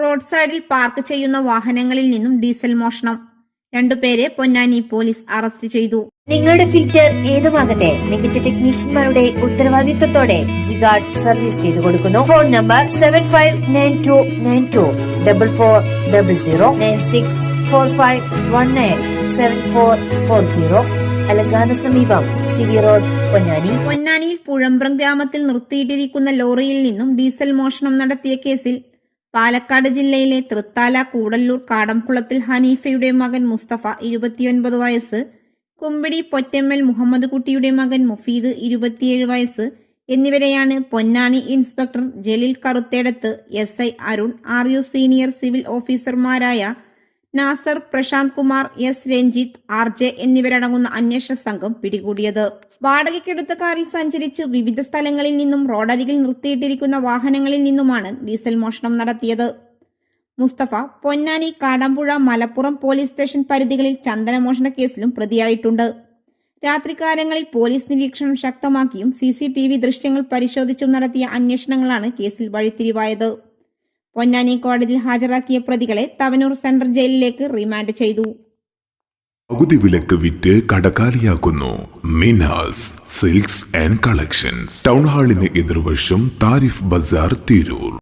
Road സൈഡിൽ park ചെയ്യുന്ന വാഹനങ്ങളിൽ നിന്നും ഡീസൽ മോഷണം. രണ്ടുപേരെ പൊന്നാനി പോലീസ് അറസ്റ്റ് ചെയ്തു. നിങ്ങളുടെ ഫിൽറ്റർ ഏതുമാകട്ടെ മികച്ച ടെക്നീഷ്യന്മാരുടെ ഉത്തരവാദിത്തത്തോടെ ജിഗാർഡ് സർവീസ് ചെയ്തു കൊടുക്കുന്നു. Phone number seven five nine two nine two double four double zero nine six four five one nine seven four four zero അലങ്കാന സമീപം സി വി റോഡ് പൊന്നാനി. പൊന്നാനിയിൽ പുഴമ്പ്രം ഗ്രാമത്തിൽ നിർത്തിയിട്ടിരിക്കുന്ന ലോറിയിൽ നിന്നും ഡീസൽ മോഷണം നടത്തിയ കേസിൽ പാലക്കാട് ജില്ലയിലെ തൃത്താല കൂടല്ലൂർ കാടംകുളത്തിൽ ഹനീഫയുടെ മകൻ മുസ്തഫ ഇരുപത്തിയൊൻപത് വയസ്സ് കുമ്പിടി പൊറ്റമ്മൽ മുഹമ്മദ് കുട്ടിയുടെ മകൻ മുഫീദ് ഇരുപത്തിയേഴ് വയസ്സ് എന്നിവരെയാണ് Ponnani inspector Jaleel Karuthedath S I Arun R U senior civil ഓഫീസർമാരായ Nasar Prashanth Kumar S Ranjith R J എന്നിവരടങ്ങുന്ന അന്വേഷണ സംഘം പിടികൂടിയത്. വാടകയ്ക്കെടുത്ത കാറിൽ സഞ്ചരിച്ച് വിവിധ സ്ഥലങ്ങളിൽ നിന്നും റോഡരികിൽ നിർത്തിയിട്ടിരിക്കുന്ന വാഹനങ്ങളിൽ നിന്നുമാണ് ഡീസൽ മോഷണം നടത്തിയത്. മുസ്തഫ പൊന്നാനി കാടമ്പുഴ മലപ്പുറം പോലീസ് സ്റ്റേഷൻ പരിധികളിൽ ചന്ദനമോഷണ കേസിലും പ്രതിയായിട്ടുണ്ട്. രാത്രികാലങ്ങളിൽ പോലീസ് നിരീക്ഷണം ശക്തമാക്കിയും സിസിടിവി ദൃശ്യങ്ങൾ പരിശോധിച്ചും നടത്തിയ അന്വേഷണങ്ങളാണ് കേസിൽ വഴിത്തിരിവായത്. പൊന്നാനി കോടതിയിൽ ഹാജരാക്കിയ പ്രതികളെ തവനൂർ സെൻട്രൽ ജയിലിലേക്ക് റിമാൻഡ് ചെയ്തു. പകുതി വിലക്ക് വിറ്റ് കടക്കാലിയാക്കുന്നു. Minas silks and collections. Town ഹാളിന് എതിർവശം താരിഫ് ബസാർ തിരൂർ.